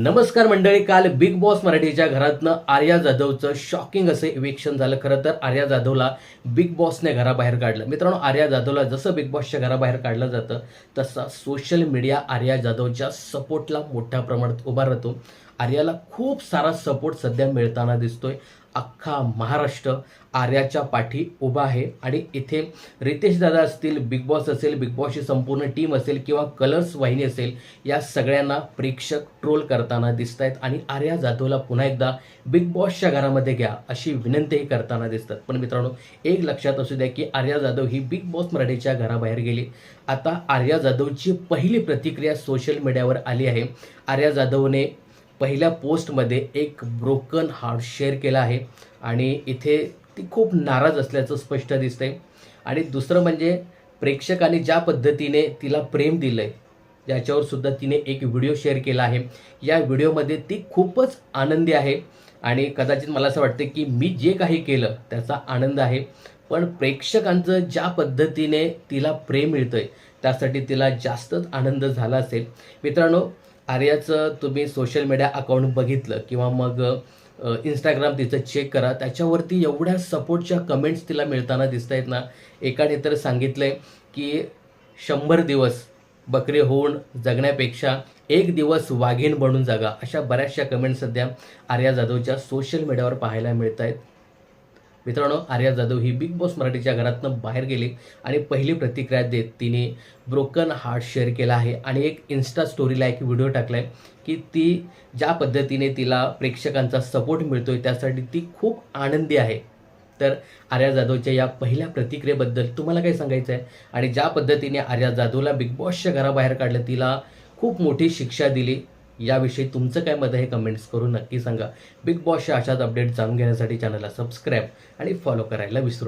नमस्कार मंडळी काल बिग बॉस मराठीच्या घरातनं आर्या जाधवचं शॉकिंग असं इवेक्शन झालं. खरं तर आर्या जाधवला बिग बॉसने घराबाहेर काढलं. मित्रांनो आर्या जाधवला जसं बिग बॉसच्या घराबाहेर काढलं जातं तसा सोशल मीडिया आर्या जाधवच्या सपोर्टला मोठ्या प्रमाणात उभा राहतो. आर्याला खूप सारा सपोर्ट सध्या मिळताना दिसतोय. अख्खा महाराष्ट्र आर्याच्या पाठी उभा आहे आणि इथे रितेश दादा असतील बिग बॉस असेल बिग बॉसची संपूर्ण टीम असेल किंवा कलर्स वाहिनी असेल या सगळ्यांना प्रेक्षक ट्रोल करताना दिसत आहेत आणि आर्या जाधवला पुन्हा एकदा बिग बॉसच्या घरामध्ये घ्या अशी विनंतीही करताना दिसतात. पण मित्रांनो एक लक्षात असू द्या की आर्या जाधव ही बिग बॉस मराठीच्या घराबाहेर गेली. आता आर्या जाधवची पहिली प्रतिक्रिया सोशल मीडियावर आली आहे. आर्या जाधवने पहिल्या पोस्टमध्ये एक ब्रोकन हार्ट शेअर केला आहे. आणि इथे ती खूप नाराज असल्याचं स्पष्ट दिसतंय. आणि दुसरं म्हणजे प्रेक्षकांनी ज्या पद्धतीने तिला प्रेम दिलं आहे याच्यावर सुद्धा तिने एक व्हिडिओ शेअर केला आहे. या व्हिडिओमध्ये ती खूपच आनंदी आहे. आणि कदाचित मला असं वाटतं की मी जे काही केलं त्याचा आनंद आहे. पण प्रेक्षकांचं ज्या पद्धतीने तिला प्रेम मिळतं आहे त्यासाठी तिला जास्तच आनंद झाला असेल. मित्रांनो आर्याचं तुम्ही सोशल मीडिया अकाउंट बघितलं किंवा मग इंस्टाग्राम तिचं चेक करा त्याच्यावरती एवढ्या सपोर्टच्या कमेंट्स तिला मिळताना दिसत आहेत ना. एकाने तर सांगितलंय की शंभर दिवस बकरी होऊन जगण्यापेक्षा एक दिवस वाघीण बनून जगा अशा बऱ्याचशा कमेंट्स सध्या आर्या जाधवच्या सोशल मीडियावर पाहायला मिळत आहेत मित्रांनो आर्या जाधव ही बिग बॉस मराठीच्या घरातनं बाहेर गेली आणि पहिली प्रतिक्रिया देत तिने ब्रोकन हार्ट शेअर केला आहे. आणि एक इन्स्टा स्टोरीला एक व्हिडिओ टाकला आहे की ती ज्या पद्धतीने तिला प्रेक्षकांचा सपोर्ट मिळतो आहे त्यासाठी ती खूप आनंदी आहे. तर आर्या जाधवच्या या पहिल्या प्रतिक्रियेबद्दल तुम्हाला काय सांगायचं आहे? आणि ज्या पद्धतीने आर्या जाधवला बिग बॉसच्या घराबाहेर काढलं तिला खूप मोठी शिक्षा दिली. याविषयी तुमचं काय मत आहे कमेंट्स करून नक्की सांगा. बिग बॉसच्या अशाच अपडेट जाणून घेण्यासाठी चॅनलला सबस्क्राईब आणि फॉलो करायला विसरू